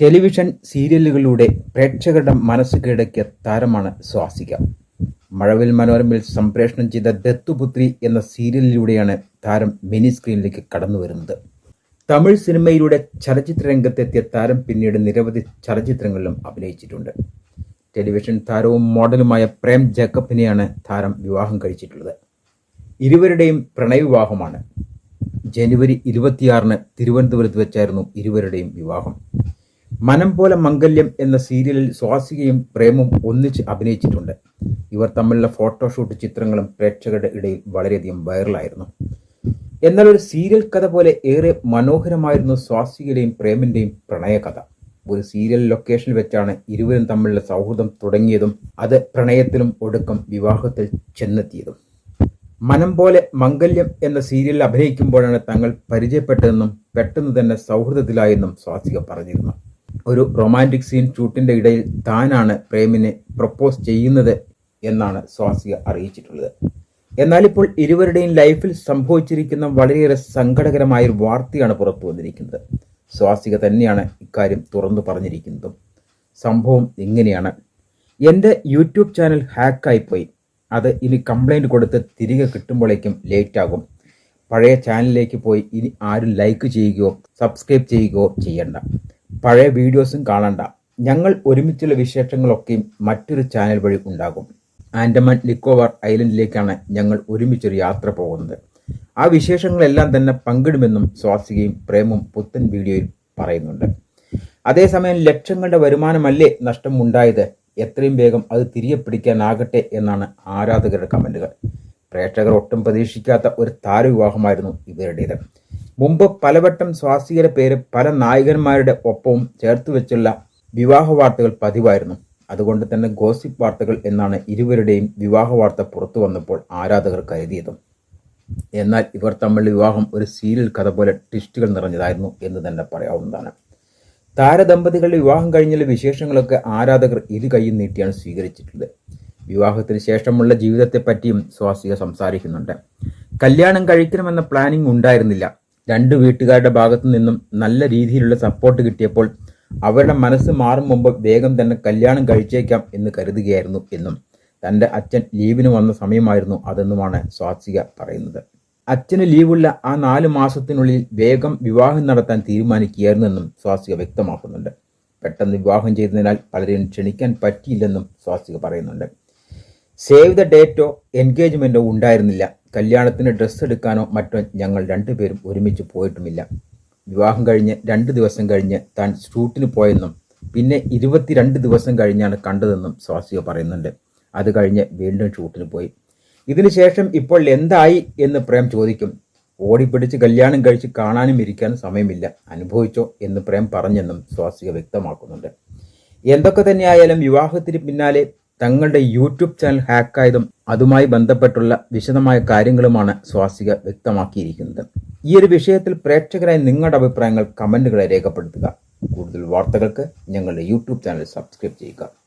Television സീരിയലുകളിലൂടെ പ്രേക്ഷകരുടെ മനസ്സ് കീഴടക്കിയ താരമാണ് സ്വാസിക. മഴവിൽ മനോരമയിൽ സംപ്രേഷണം ചെയ്ത ദത്തുപുത്രി എന്ന സീരിയലിലൂടെയാണ് താരം മിനി സ്ക്രീനിലേക്ക് കടന്നു വരുന്നത്. തമിഴ് സിനിമയിലൂടെ ചലച്ചിത്ര രംഗത്തെത്തിയ താരം പിന്നീട് നിരവധി ചലച്ചിത്രങ്ങളിലും അഭിനയിച്ചിട്ടുണ്ട്. ടെലിവിഷൻ താരവും മോഡലുമായ പ്രേം ജേക്കബിനെയാണ് താരം വിവാഹം കഴിച്ചിട്ടുള്ളത്. ഇരുവരുടെയും പ്രണയവിവാഹമാണ്. ജനുവരി ഇരുപത്തിയാറിന് തിരുവനന്തപുരത്ത് വെച്ചായിരുന്നു ഇരുവരുടെയും വിവാഹം. മനം പോലെ മംഗല്യം എന്ന സീരിയലിൽ സ്വാസികയും പ്രേമും ഒന്നിച്ച് അഭിനയിച്ചിട്ടുണ്ട്. ഇവർ തമ്മിലുള്ള ഫോട്ടോഷൂട്ട് ചിത്രങ്ങളും പ്രേക്ഷകരുടെ ഇടയിൽ വളരെയധികം വൈറലായിരുന്നു. എന്നാൽ ഒരു സീരിയൽ കഥ പോലെ ഏറെ മനോഹരമായിരുന്നു സ്വാസികയുടെയും പ്രേമിന്റെയും പ്രണയകഥ. ഒരു സീരിയൽ ലൊക്കേഷനിൽ വെച്ചാണ് ഇരുവരും തമ്മിലുള്ള സൗഹൃദം തുടങ്ങിയതും അത് പ്രണയത്തിലും ഒടുക്കം വിവാഹത്തിൽ ചെന്നെത്തിയതും. മനം പോലെ മംഗല്യം എന്ന സീരിയലിൽ അഭിനയിക്കുമ്പോഴാണ് തങ്ങൾ പരിചയപ്പെട്ടതെന്നും പെട്ടെന്ന് തന്നെ സൗഹൃദത്തിലായെന്നും സ്വാസിക പറഞ്ഞിരുന്നു. ഒരു റൊമാന്റിക് സീൻ ഷൂട്ടിന്റെ ഇടയിൽ താനാണ് പ്രേമിനെ പ്രപ്പോസ് ചെയ്യുന്നത് എന്നാണ് സ്വാസിക അറിയിച്ചിട്ടുള്ളത്. എന്നാൽ ഇപ്പോൾ ഇരുവരുടെയും ലൈഫിൽ സംഭവിച്ചിരിക്കുന്ന വളരെയേറെ സങ്കടകരമായ ഒരു വാർത്തയാണ് പുറത്തു വന്നിരിക്കുന്നത്. സ്വാസിക തന്നെയാണ് ഇക്കാര്യം തുറന്നു പറഞ്ഞിരിക്കുന്നതും. സംഭവം ഇങ്ങനെയാണ്. എന്റെ യൂട്യൂബ് ചാനൽ ഹാക്കായിപ്പോയി. അത് ഇനി കംപ്ലൈന്റ് കൊടുത്ത് തിരികെ കിട്ടുമ്പോഴേക്കും ലേറ്റാകും. പഴയ ചാനലിലേക്ക് പോയി ഇനി ആരും ലൈക്ക് ചെയ്യുകയോ സബ്സ്ക്രൈബ് ചെയ്യുകയോ ചെയ്യണ്ട. പഴയ വീഡിയോസും കാണണ്ട. ഞങ്ങൾ ഒരുമിച്ചുള്ള വിശേഷങ്ങളൊക്കെയും മറ്റൊരു ചാനൽ വഴി ഉണ്ടാകും. ആൻഡമാൻ നിക്കോബാർ ഐലൻഡിലേക്കാണ് ഞങ്ങൾ ഒരുമിച്ചൊരു യാത്ര പോകുന്നത്. ആ വിശേഷങ്ങളെല്ലാം തന്നെ പങ്കിടുമെന്നും സ്വാസികയും പ്രേമും പുത്തൻ വീഡിയോയിൽ പറയുന്നുണ്ട്. അതേസമയം ലക്ഷങ്ങളുടെ വരുമാനമല്ലേ നഷ്ടം ഉണ്ടായത് എത്രയും വേഗം അത് തിരികെ പിടിക്കാനാകട്ടെ എന്നാണ് ആരാധകരുടെ കമന്റുകൾ പ്രേക്ഷകർ ഒട്ടും പ്രതീക്ഷിക്കാത്ത ഒരു താരവിവാഹമായിരുന്നു ഇവരുടേത്. മുമ്പ് പലവട്ടം സ്വാസികയുടെ പേര് പല നായകന്മാരുടെ ഒപ്പവും ചേർത്ത് വെച്ചുള്ള വിവാഹ വാർത്തകൾ പതിവായിരുന്നു. അതുകൊണ്ട് തന്നെ ഗോസിപ്പ് വാർത്തകൾ എന്നാണ് ഇരുവരുടെയും വിവാഹ വാർത്ത പുറത്തു വന്നപ്പോൾ ആരാധകർ കരുതിയത്. എന്നാൽ ഇവർ തമ്മിലുള്ള വിവാഹം ഒരു സീരിയൽ കഥ പോലെ ട്വിസ്റ്റുകൾ നിറഞ്ഞതായിരുന്നു എന്ന് തന്നെ പറയാവുന്നതാണ്. താരദമ്പതികളുടെ വിവാഹം കഴിഞ്ഞുള്ള വിശേഷങ്ങളൊക്കെ ആരാധകർ ഇരു കൈയും നീട്ടിയാണ് സ്വീകരിച്ചിട്ടുള്ളത്. വിവാഹത്തിന് ശേഷമുള്ള ജീവിതത്തെപ്പറ്റിയും സ്വാസിക സംസാരിക്കുന്നുണ്ട്. കല്യാണം കഴിക്കണമെന്ന പ്ലാനിംഗ് ഉണ്ടായിരുന്നില്ല. രണ്ട് വീട്ടുകാരുടെ ഭാഗത്തു നിന്നും നല്ല രീതിയിലുള്ള സപ്പോർട്ട് കിട്ടിയപ്പോൾ അവരുടെ മനസ്സ് മാറും മുമ്പ് വേഗം തന്നെ കല്യാണം കഴിച്ചേക്കാം എന്ന് കരുതുകയായിരുന്നു എന്നും. തന്റെ അച്ഛൻ ലീവിന് വന്ന സമയമായിരുന്നു അതെന്നുമാണ് സ്വാസിക പറയുന്നത്. അച്ഛന് ലീവുള്ള ആ നാല് മാസത്തിനുള്ളിൽ വേഗം വിവാഹം നടത്താൻ തീരുമാനിക്കുകയായിരുന്നെന്നും സ്വാസിക വ്യക്തമാക്കുന്നുണ്ട്. പെട്ടെന്ന് വിവാഹം ചെയ്തതിനാൽ പലരെയും ക്ഷണിക്കാൻ പറ്റിയില്ലെന്നും സ്വാസിക പറയുന്നുണ്ട്. സേവ് ദ ഡേറ്റോ എൻഗേജ്മെന്റോ ഉണ്ടായിരുന്നില്ല. കല്യാണത്തിന് ഡ്രസ്സ് എടുക്കാനോ മറ്റോ ഞങ്ങൾ രണ്ടുപേരും ഒരുമിച്ച് പോയിട്ടുമില്ല. വിവാഹം കഴിഞ്ഞ് രണ്ട് ദിവസം കഴിഞ്ഞ് താൻ ഷൂട്ടിന് പോയെന്നും പിന്നെ ഇരുപത്തിരണ്ട് ദിവസം കഴിഞ്ഞാണ് കണ്ടതെന്നും സ്വാസിക പറയുന്നുണ്ട്. അത് കഴിഞ്ഞ് വീണ്ടും ഷൂട്ടിന് പോയി. ഇതിനുശേഷം ഇപ്പോൾ എന്തായി എന്ന് പ്രേം ചോദിക്കും. ഓടിപ്പിടിച്ച് കല്യാണം കഴിച്ച് കാണാനും ഇരിക്കാനും സമയമില്ല. അനുഭവിച്ചോ എന്ന് പ്രേം പറഞ്ഞെന്നും സ്വാസിക വ്യക്തമാക്കുന്നുണ്ട്. എന്തൊക്കെ തന്നെയായാലും വിവാഹത്തിന് പിന്നാലെ തങ്ങളുടെ യൂട്യൂബ് ചാനൽ ഹാക്കായതും അതുമായി ബന്ധപ്പെട്ടുള്ള വിശദമായ കാര്യങ്ങളുമാണ് സ്വാസിക വ്യക്തമാക്കിയിരിക്കുന്നത്. ഈ ഒരു വിഷയത്തിൽ പ്രേക്ഷകരായി നിങ്ങളുടെ അഭിപ്രായങ്ങൾ കമന്റുകളെ രേഖപ്പെടുത്തുക. കൂടുതൽ വാർത്തകൾക്ക് ഞങ്ങളുടെ യൂട്യൂബ് ചാനൽ സബ്സ്ക്രൈബ് ചെയ്യുക.